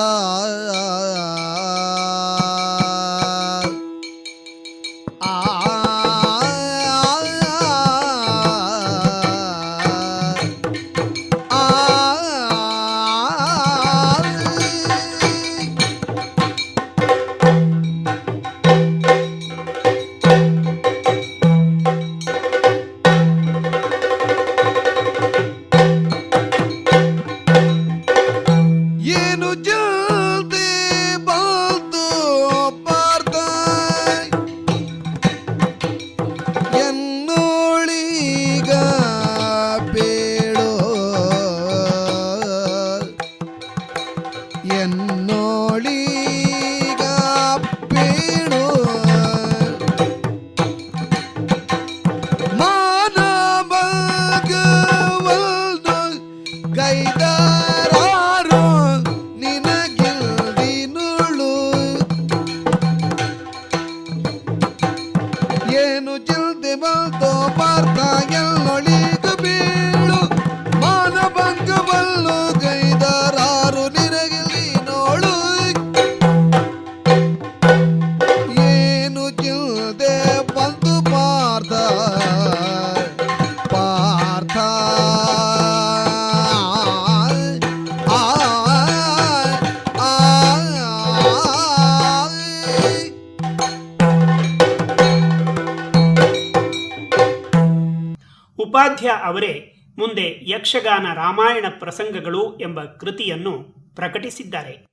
ಅವರೇ, ಮುಂದೆ ಯಕ್ಷಗಾನ ರಾಮಾಯಣ ಪ್ರಸಂಗಗಳು ಎಂಬ ಕೃತಿಯನ್ನು ಪ್ರಕಟಿಸಿದ್ದಾರೆ.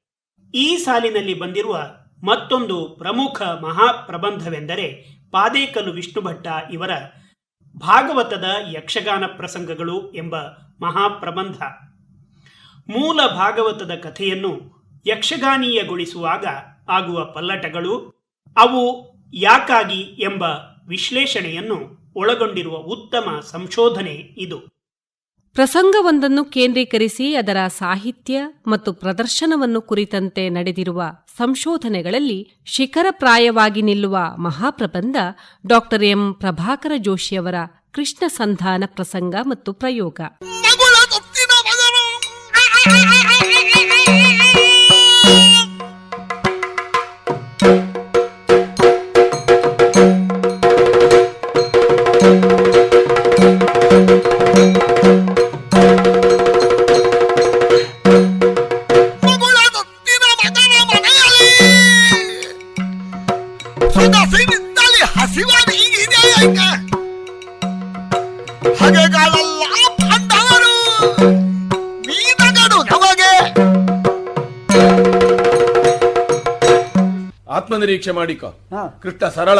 ಈ ಸಾಲಿನಲ್ಲಿ ಬಂದಿರುವ ಮತ್ತೊಂದು ಪ್ರಮುಖ ಮಹಾಪ್ರಬಂಧವೆಂದರೆ ಪಾದೇಕಲ್ಲು ವಿಷ್ಣುಭಟ್ಟ ಇವರ ಭಾಗವತದ ಯಕ್ಷಗಾನ ಪ್ರಸಂಗಗಳು ಎಂಬ ಮಹಾಪ್ರಬಂಧ. ಮೂಲ ಭಾಗವತದ ಕಥೆಯನ್ನು ಯಕ್ಷಗಾನೀಯಗೊಳಿಸುವಾಗ ಆಗುವ ಪಲ್ಲಟಗಳು, ಅವು ಯಾಕಾಗಿ ಎಂಬ ವಿಶ್ಲೇಷಣೆಯನ್ನು ಒಳಗೊಂಡಿರುವ ಉತ್ತಮ ಸಂಶೋಧನೆ ಇದು. ಪ್ರಸಂಗವೊಂದನ್ನು ಕೇಂದ್ರೀಕರಿಸಿ ಅದರ ಸಾಹಿತ್ಯ ಮತ್ತು ಪ್ರದರ್ಶನವನ್ನು ಕುರಿತಂತೆ ನಡೆದಿರುವ ಸಂಶೋಧನೆಗಳಲ್ಲಿ ಶಿಖರಪ್ರಾಯವಾಗಿ ನಿಲ್ಲುವ ಮಹಾಪ್ರಬಂಧ ಡಾಕ್ಟರ್ ಎಂ. ಪ್ರಭಾಕರ ಜೋಶಿಯವರ ಕೃಷ್ಣ ಸಂಧಾನ ಪ್ರಸಂಗ ಮತ್ತು ಪ್ರಯೋಗ. ಆತ್ಮನಿರೀಕ್ಷೆ ಮಾಡಿಕೊ ಕೃಷ್ಣ ಸರಳ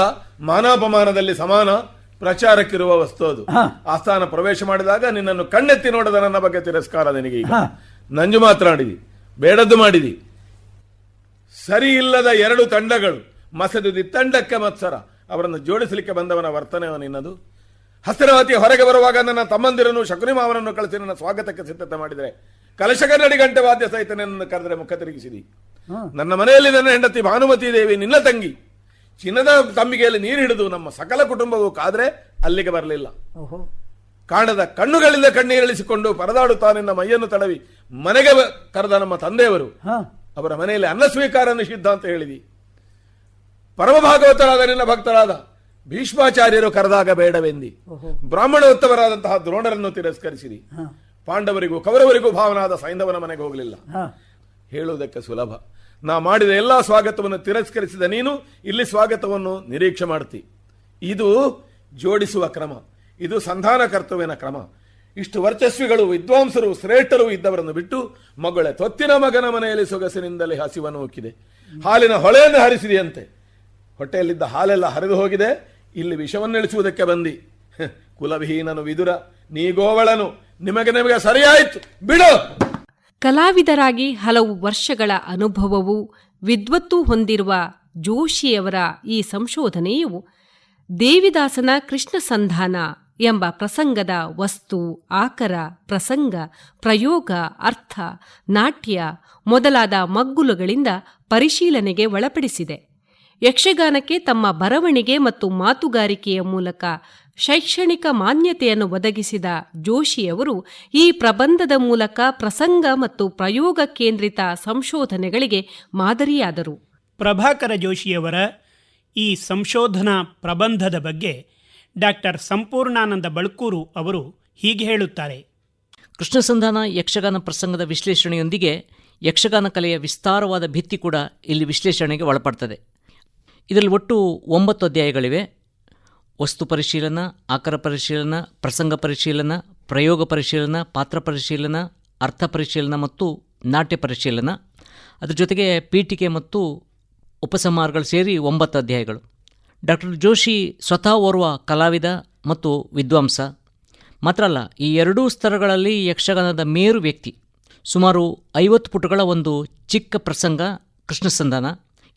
ಮಾನಾಪಮಾನದಲ್ಲಿ ಸಮಾನ ಪ್ರಚಾರಕ್ಕಿರುವ ವಸ್ತು ಅದು. ಆಸ್ಥಾನ ಪ್ರವೇಶ ಮಾಡಿದಾಗ ನಿನ್ನನ್ನು ಕಣ್ಣೆತ್ತಿ ನೋಡದ ನನ್ನ ಬಗ್ಗೆ ತಿರಸ್ಕಾರ ನಿನಗೆ ಈಗ ನಂಜು ಮಾತನಾಡಿದಿ ಬೇಡದ್ದು ಮಾಡಿದಿ. ಸರಿ ಇಲ್ಲದ ಎರಡು ತಂಡಗಳು ಮಸದಿದಿ ತಂಡಕ್ಕೆ ಮತ್ಸರ. ಅವರನ್ನು ಜೋಡಿಸಲಿಕ್ಕೆ ಬಂದವನ ವರ್ತನೆ ನಿನ್ನದು. ಹಸ್ತಿನವತಿಯ ಹೊರಗೆ ಬರುವಾಗ ನನ್ನ ತಮ್ಮಂದಿರನ್ನು ಶಕುನಿ ಮಾವನನ್ನು ಕಳಿಸಿ ನನ್ನ ಸ್ವಾಗತಕ್ಕೆ ಸಿದ್ಧತೆ ಮಾಡಿದರೆ. ಕಲಶಕನ್ನಡಿ ಗಂಟೆ ವಾದ್ಯ ಸಹಿತ ನನ್ನನ್ನು ಕರೆದರೆ ಮುಖ ತಿರುಗಿಸಿದಿ. ನನ್ನ ಮನೆಯಲ್ಲಿ ನನ್ನ ಹೆಂಡತಿ ಭಾನುಮತಿ ದೇವಿ ನಿನ್ನ ತಂಗಿ ಚಿನ್ನದ ತಂಬಿಗೆಯಲ್ಲಿ ನೀರು ಹಿಡಿದು ನಮ್ಮ ಸಕಲ ಕುಟುಂಬವು ಕಾದ್ರೆ ಅಲ್ಲಿಗೆ ಬರಲಿಲ್ಲ. ಕಾಣದ ಕಣ್ಣುಗಳಿಂದ ಕಣ್ಣೀರಿಳಿಸಿಕೊಂಡು ಪರದಾಡುತ್ತಾ ನಿನ್ನ ಮೈಯನ್ನು ತಡವಿ. ಮನೆಗೆ ಕರೆದ ನಮ್ಮ ತಂದೆಯವರು ಅವರ ಮನೆಯಲ್ಲಿ ಅನ್ನ ಸ್ವೀಕಾರ ನಿಷಿದ್ಧ ಅಂತ ಹೇಳಿದಿ. ಪರಮ ಭಾಗವತರಾದ ನಿನ್ನ ಭಕ್ತರಾದ ಭೀಷ್ಮಾಚಾರ್ಯರು ಕರೆದಾಗ ಬೇಡವೆಂದಿ. ಬ್ರಾಹ್ಮಣ ಉತ್ತಮರಾದಂತಹ ದ್ರೋಣರನ್ನು ತಿರಸ್ಕರಿಸಿರಿ. ಪಾಂಡವರಿಗೂ ಕೌರವರಿಗೂ ಭಾವನಾದ ಸೈಂಧವನ ಮನೆಗೆ ಹೋಗಲಿಲ್ಲ. ಹೇಳುವುದಕ್ಕೆ ಸುಲಭ. ನಾ ಮಾಡಿದ ಎಲ್ಲ ಸ್ವಾಗತವನ್ನು ತಿರಸ್ಕರಿಸಿದ ನೀನು, ಇಲ್ಲಿ ಸ್ವಾಗತವನ್ನು ನಿರೀಕ್ಷೆ ಮಾಡ್ತಿ. ಇದು ಜೋಡಿಸುವ ಕ್ರಮ. ಇದು ಸಂಧಾನ ಕರ್ತವ್ಯನ ಕ್ರಮ. ಇಷ್ಟು ವರ್ಚಸ್ವಿಗಳು, ವಿದ್ವಾಂಸರು, ಶ್ರೇಷ್ಠರು ಇದ್ದವರನ್ನು ಬಿಟ್ಟು ಮಗಳ ತೊತ್ತಿನ ಮಗನ ಮನೆಯಲ್ಲಿ ಸೊಗಸಿನಿಂದಲೇ ಹಸಿವನ್ನು ಹೋಗಿದೆ ಹಾಲಿನ ಹೊಳೆಯನ್ನು ಹರಿಸಿದೆಯಂತೆ. ಹೊಟ್ಟೆಯಲ್ಲಿದ್ದ ಹಾಲೆಲ್ಲ ಹರಿದು ಹೋಗಿದೆ. ಇಲ್ಲಿ ವಿಷವನ್ನು ಇಳಿಸುವುದಕ್ಕೆ ಬಂದಿ. ಕುಲವಿಹೀನನು ವಿದುರ ನೀ ಗೋವಳನು ನಿಮಗೆ ನಿಮಗೆ ಸರಿಯಾಯಿತು. ಬಿಡು! ಕಲಾವಿದರಾಗಿ ಹಲವು ವರ್ಷಗಳ ಅನುಭವವು ವಿದ್ವತ್ತು ಹೊಂದಿರುವ ಜೋಶಿಯವರ ಈ ಸಂಶೋಧನೆಯು ದೇವಿದಾಸನ ಕೃಷ್ಣ ಸಂಧಾನ ಎಂಬ ಪ್ರಸಂಗದ ವಸ್ತು, ಆಕರ, ಪ್ರಸಂಗ, ಪ್ರಯೋಗ, ಅರ್ಥ, ನಾಟ್ಯ ಮೊದಲಾದ ಮಗ್ಗುಲುಗಳಿಂದ ಪರಿಶೀಲನೆಗೆ ಒಳಪಡಿಸಿದೆ. ಯಕ್ಷಗಾನಕ್ಕೆ ತಮ್ಮ ಬರವಣಿಗೆ ಮತ್ತು ಮಾತುಗಾರಿಕೆಯ ಮೂಲಕ ಶೈಕ್ಷಣಿಕ ಮಾನ್ಯತೆಯನ್ನು ಒದಗಿಸಿದ ಜೋಶಿಯವರು ಈ ಪ್ರಬಂಧದ ಮೂಲಕ ಪ್ರಸಂಗ ಮತ್ತು ಪ್ರಯೋಗ ಕೇಂದ್ರಿತ ಸಂಶೋಧನೆಗಳಿಗೆ ಮಾದರಿಯಾದರು. ಪ್ರಭಾಕರ ಜೋಶಿಯವರ ಈ ಸಂಶೋಧನಾ ಪ್ರಬಂಧದ ಬಗ್ಗೆ ಡಾಕ್ಟರ್ ಸಂಪೂರ್ಣಾನಂದ ಬಳ್ಕೂರು ಅವರು ಹೀಗೆ ಹೇಳುತ್ತಾರೆ. ಕೃಷ್ಣಸಂಧಾನ ಯಕ್ಷಗಾನ ಪ್ರಸಂಗದ ವಿಶ್ಲೇಷಣೆಯೊಂದಿಗೆ ಯಕ್ಷಗಾನ ಕಲೆಯ ವಿಸ್ತಾರವಾದ ಭಿತ್ತಿ ಕೂಡ ಇಲ್ಲಿ ವಿಶ್ಲೇಷಣೆಗೆ ಒಳಪಡ್ತದೆ. ಇದರಲ್ಲಿ ಒಟ್ಟು ಒಂಬತ್ತು ಅಧ್ಯಾಯಗಳಿವೆ. ವಸ್ತು ಪರಿಶೀಲನ, ಆಕಾರ ಪರಿಶೀಲನ, ಪ್ರಸಂಗ ಪರಿಶೀಲನ, ಪ್ರಯೋಗ ಪರಿಶೀಲನ, ಪಾತ್ರ ಪರಿಶೀಲನ, ಅರ್ಥ ಪರಿಶೀಲನ ಮತ್ತು ನಾಟ್ಯ ಪರಿಶೀಲನ. ಅದ್ರ ಜೊತೆಗೆ ಪೀಠಿಕೆ ಮತ್ತು ಉಪಸಂಹಾರಗಳು ಸೇರಿ ಒಂಬತ್ತು ಅಧ್ಯಾಯಗಳು. ಡಾಕ್ಟರ್ ಜೋಶಿ ಸ್ವತಃ ಓರ್ವ ಕಲಾವಿದ ಮತ್ತು ವಿದ್ವಾಂಸ. ಮಾತ್ರ ಅಲ್ಲ, ಈ ಎರಡೂ ಸ್ತರಗಳಲ್ಲಿ ಯಕ್ಷಗಾನದ ಮೇರು ವ್ಯಕ್ತಿ. ಸುಮಾರು ಐವತ್ತು ಪುಟಗಳ ಒಂದು ಚಿಕ್ಕ ಪ್ರಸಂಗ ಕೃಷ್ಣ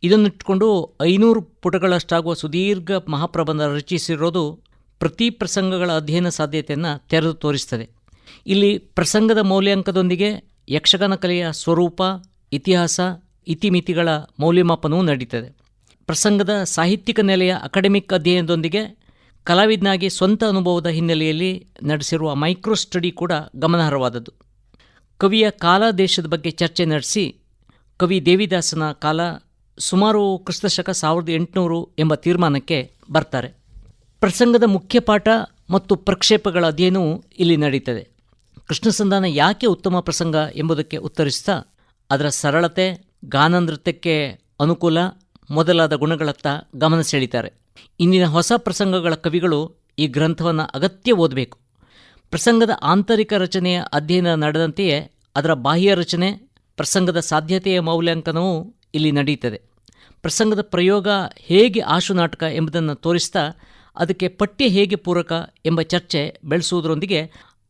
ಇದನ್ನಿಟ್ಟುಕೊಂಡು ಐನೂರು ಪುಟಗಳಷ್ಟಾಗುವ ಸುದೀರ್ಘ ಮಹಾಪ್ರಬಂಧ ರಚಿಸಿರೋದು ಪ್ರತಿ ಪ್ರಸಂಗಗಳ ಅಧ್ಯಯನ ಸಾಧ್ಯತೆಯನ್ನು ತೆರೆದು ತೋರಿಸ್ತದೆ. ಇಲ್ಲಿ ಪ್ರಸಂಗದ ಮೌಲ್ಯಾಂಕದೊಂದಿಗೆ ಯಕ್ಷಗಾನ ಕಲೆಯ ಸ್ವರೂಪ, ಇತಿಹಾಸ, ಇತಿಮಿತಿಗಳ ಮೌಲ್ಯಮಾಪನವೂ ನಡೀತದೆ. ಪ್ರಸಂಗದ ಸಾಹಿತ್ಯಿಕ ನೆಲೆಯ ಅಕಾಡೆಮಿಕ್ ಅಧ್ಯಯನದೊಂದಿಗೆ ಕಲಾವಿದನಾಗಿ ಸ್ವಂತ ಅನುಭವದ ಹಿನ್ನೆಲೆಯಲ್ಲಿ ನಡೆಸಿರುವ ಮೈಕ್ರೋ ಸ್ಟಡಿ ಕೂಡ ಗಮನಾರ್ಹವಾದದ್ದು. ಕವಿಯ ಕಾಲ ದೇಶದ ಬಗ್ಗೆ ಚರ್ಚೆ ನಡೆಸಿ, ಕವಿ ದೇವಿದಾಸನ ಕಾಲ ಸುಮಾರು ಕ್ರಿಸ್ತಶಕ ಸಾವಿರದ ಎಂಟುನೂರು ಎಂಬ ತೀರ್ಮಾನಕ್ಕೆ ಬರ್ತಾರೆ. ಪ್ರಸಂಗದ ಮುಖ್ಯ ಪಾಠ ಮತ್ತು ಪ್ರಕ್ಷೇಪಗಳ ಅಧ್ಯಯನವು ಇಲ್ಲಿ ನಡೀತದೆ. ಕೃಷ್ಣ ಸಂಧಾನ ಯಾಕೆ ಉತ್ತಮ ಪ್ರಸಂಗ ಎಂಬುದಕ್ಕೆ ಉತ್ತರಿಸ್ತಾ, ಅದರ ಸರಳತೆ ಗಾನನೃತ್ಯಕ್ಕೆ ಅನುಕೂಲ ಮೊದಲಾದ ಗುಣಗಳತ್ತ ಗಮನ ಸೆಳೀತಾರೆ. ಇಂದಿನ ಹೊಸ ಪ್ರಸಂಗಗಳ ಕವಿಗಳು ಈ ಗ್ರಂಥವನ್ನು ಅಗತ್ಯ ಓದಬೇಕು. ಪ್ರಸಂಗದ ಆಂತರಿಕ ರಚನೆಯ ಅಧ್ಯಯನ ನಡೆದಂತೆಯೇ ಅದರ ಬಾಹ್ಯ ರಚನೆ, ಪ್ರಸಂಗದ ಸಾಧ್ಯತೆಯ ಮೌಲ್ಯಾಂಕನವೂ ಇಲ್ಲಿ ನಡೆಯುತ್ತದೆ. ಪ್ರಸಂಗದ ಪ್ರಯೋಗ ಹೇಗೆ ಆಶು ನಾಟಕ ಎಂಬುದನ್ನು ತೋರಿಸ್ತಾ ಅದಕ್ಕೆ ಪಠ್ಯ ಹೇಗೆ ಪೂರಕ ಎಂಬ ಚರ್ಚೆ ಬೆಳೆಸುವುದರೊಂದಿಗೆ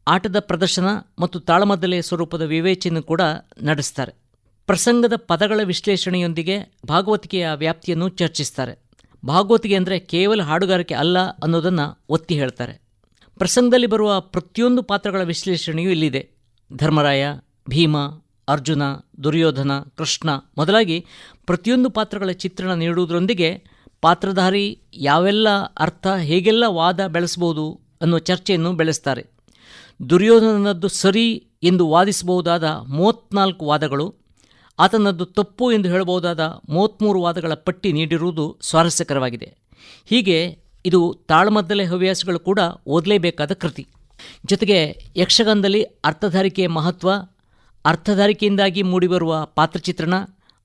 ಆಟದ ಪ್ರದರ್ಶನ ಮತ್ತು ತಾಳಮದ್ದಲೆ ಸ್ವರೂಪದ ವಿವೇಚನೆ ಕೂಡ ನಡೆಸ್ತಾರೆ. ಪ್ರಸಂಗದ ಪದಗಳ ವಿಶ್ಲೇಷಣೆಯೊಂದಿಗೆ ಭಾಗವತಿಕೆಯ ವ್ಯಾಪ್ತಿಯನ್ನು ಚರ್ಚಿಸ್ತಾರೆ. ಭಾಗವತಿಗೆ ಅಂದರೆ ಕೇವಲ ಹಾಡುಗಾರಿಕೆ ಅಲ್ಲ ಅನ್ನೋದನ್ನು ಒತ್ತಿ ಹೇಳ್ತಾರೆ. ಪ್ರಸಂಗದಲ್ಲಿ ಬರುವ ಪ್ರತಿಯೊಂದು ಪಾತ್ರಗಳ ವಿಶ್ಲೇಷಣೆಯೂ ಇಲ್ಲಿದೆ. ಧರ್ಮರಾಯ, ಭೀಮ ಅರ್ಜುನ, ದುರ್ಯೋಧನ, ಕೃಷ್ಣ ಮೊದಲಾಗಿ ಪ್ರತಿಯೊಂದು ಪಾತ್ರಗಳ ಚಿತ್ರಣ ನೀಡುವುದರೊಂದಿಗೆ ಪಾತ್ರಧಾರಿ ಯಾವೆಲ್ಲ ಅರ್ಥ, ಹೇಗೆಲ್ಲ ವಾದ ಬೆಳೆಸ್ಬೋದು ಅನ್ನೋ ಚರ್ಚೆಯನ್ನು ಬೆಳೆಸ್ತಾರೆ. ದುರ್ಯೋಧನನದ್ದು ಸರಿ ಎಂದು ವಾದಿಸಬಹುದಾದ ಮೂವತ್ನಾಲ್ಕು ವಾದಗಳು, ಆತನದ್ದು ತಪ್ಪು ಎಂದು ಹೇಳಬಹುದಾದ ಮೂವತ್ತ್ಮೂರು ವಾದಗಳ ಪಟ್ಟಿ ನೀಡಿರುವುದು ಸ್ವಾರಸ್ಯಕರವಾಗಿದೆ. ಹೀಗೆ ಇದು ತಾಳ್ಮದ್ದಲೆ ಹವ್ಯಾಸಗಳು ಕೂಡ ಓದಲೇಬೇಕಾದ ಕೃತಿ. ಜೊತೆಗೆ ಯಕ್ಷಗಾನದಲ್ಲಿ ಅರ್ಥಧಾರಿಕೆಯ ಮಹತ್ವ ಅರ್ಥಧಾರಿಕೆಯಿಂದಾಗಿ ಮೂಡಿಬರುವ ಪಾತ್ರಚಿತ್ರಣ,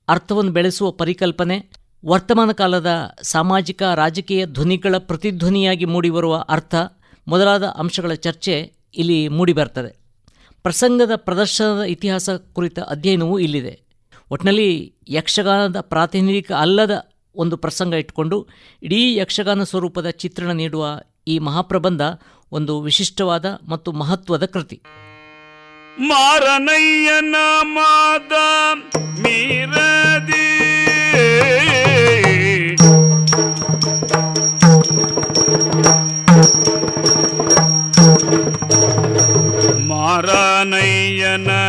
ಅರ್ಥವನ್ನು ಬೆಳೆಸುವ ಪರಿಕಲ್ಪನೆ, ವರ್ತಮಾನ ಕಾಲದ ಸಾಮಾಜಿಕ ರಾಜಕೀಯ ಧ್ವನಿಗಳ ಪ್ರತಿಧ್ವನಿಯಾಗಿ ಮೂಡಿಬರುವ ಅರ್ಥ ಮೊದಲಾದ ಅಂಶಗಳ ಚರ್ಚೆ ಇಲ್ಲಿ ಮೂಡಿಬರ್ತದೆ. ಪ್ರಸಂಗದ ಪ್ರದರ್ಶನದ ಇತಿಹಾಸ ಕುರಿತ ಅಧ್ಯಯನವೂ ಇಲ್ಲಿದೆ. ಒಟ್ಟಿನಲ್ಲಿ ಯಕ್ಷಗಾನದ ಪ್ರಾತಿನಿಧಿಕ ಅಲ್ಲದ ಒಂದು ಪ್ರಸಂಗ ಇಟ್ಟುಕೊಂಡು ಇಡೀ ಯಕ್ಷಗಾನ ಸ್ವರೂಪದ ಚಿತ್ರಣ ನೀಡುವ ಈ ಮಹಾಪ್ರಬಂಧ ಒಂದು ವಿಶಿಷ್ಟವಾದ ಮತ್ತು ಮಹತ್ವದ ಕೃತಿ. மாறனையன மாதம் மீறதி. மாறனையன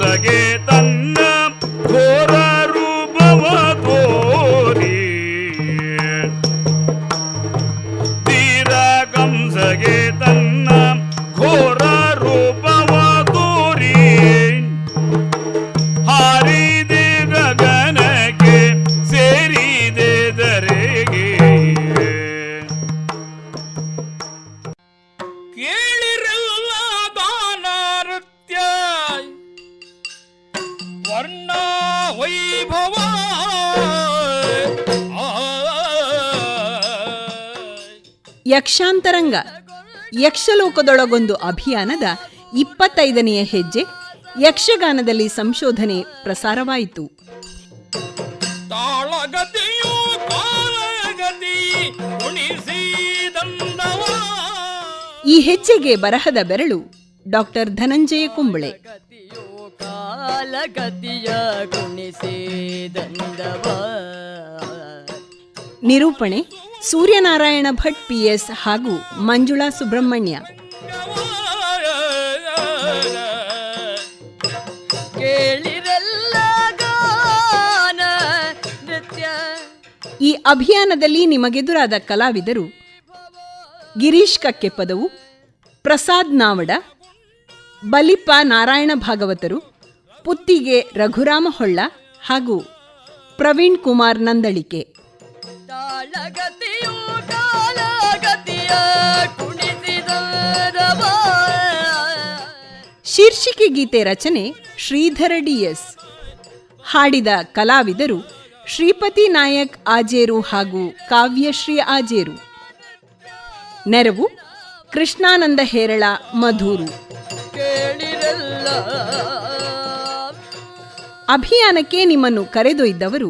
ಕಂಸಗೆ ತನ್ನ ಘೋರ ರೂಪವ ತೋರಿ ತೀರ ಕಂಸಗೆ ತನ್ನ ಘೋರ ರೂಪವ ತೋರಿ ಹಾರಿದೆ ಗಗನಕ್ಕೆ ಸೇರಿದೆ ಧರೆಗೆ ಯಕ್ಷಾಂತರಂಗ ಯಕ್ಷಲೋಕದೊಳಗೊಂದು ಅಭಿಯಾನದ ಇಪ್ಪತ್ತೈದನೆಯ ಹೆಜ್ಜೆ ಯಕ್ಷಗಾನದಲ್ಲಿ ಸಂಶೋಧನೆ ಪ್ರಸಾರವಾಯಿತು. ಈ ಹೆಜ್ಜೆಗೆ ಬರಹದ ಬೆರಳು ಡಾಕ್ಟರ್ ಧನಂಜಯ ಕುಂಬಳೆ. ನಿರೂಪಣೆ ಸೂರ್ಯನಾರಾಯಣ ಭಟ್ ಪಿಎಸ್ ಹಾಗೂ ಮಂಜುಳಾ ಸುಬ್ರಹ್ಮಣ್ಯ. ಈ ಅಭಿಯಾನದಲ್ಲಿ ನಿಮಗೆದುರಾದ ಕಲಾವಿದರು ಗಿರೀಶ್ ಕಕ್ಕೆ ಪದವು ಪ್ರಸಾದ್ ನಾವಡ, ಬಲಿಪ್ಪ ನಾರಾಯಣ ಭಾಗವತರು, ಪುತ್ತಿಗೆ ರಘುರಾಮ ಹೊಳ್ಳ ಹಾಗೂ ಪ್ರವೀಣ್ ಕುಮಾರ್ ನಂದಳಿಕೆ. ಶೀರ್ಷಿಕೆ ಗೀತೆ ರಚನೆ ಶ್ರೀಧರ ಡಿಎಸ್ ಹಾಡಿದ ಕಲಾವಿದರು ಶ್ರೀಪತಿ ನಾಯಕ್ ಆಜೇರು ಹಾಗೂ ಕಾವ್ಯಶ್ರೀ ಆಜೇರು. ನೆರವು ಕೃಷ್ಣಾನಂದ ಹೇರಳ ಮಧೂರು. ಅಭಿಯಾನಕ್ಕೆ ನಿಮ್ಮನ್ನು ಕರೆದೊಯ್ದವರು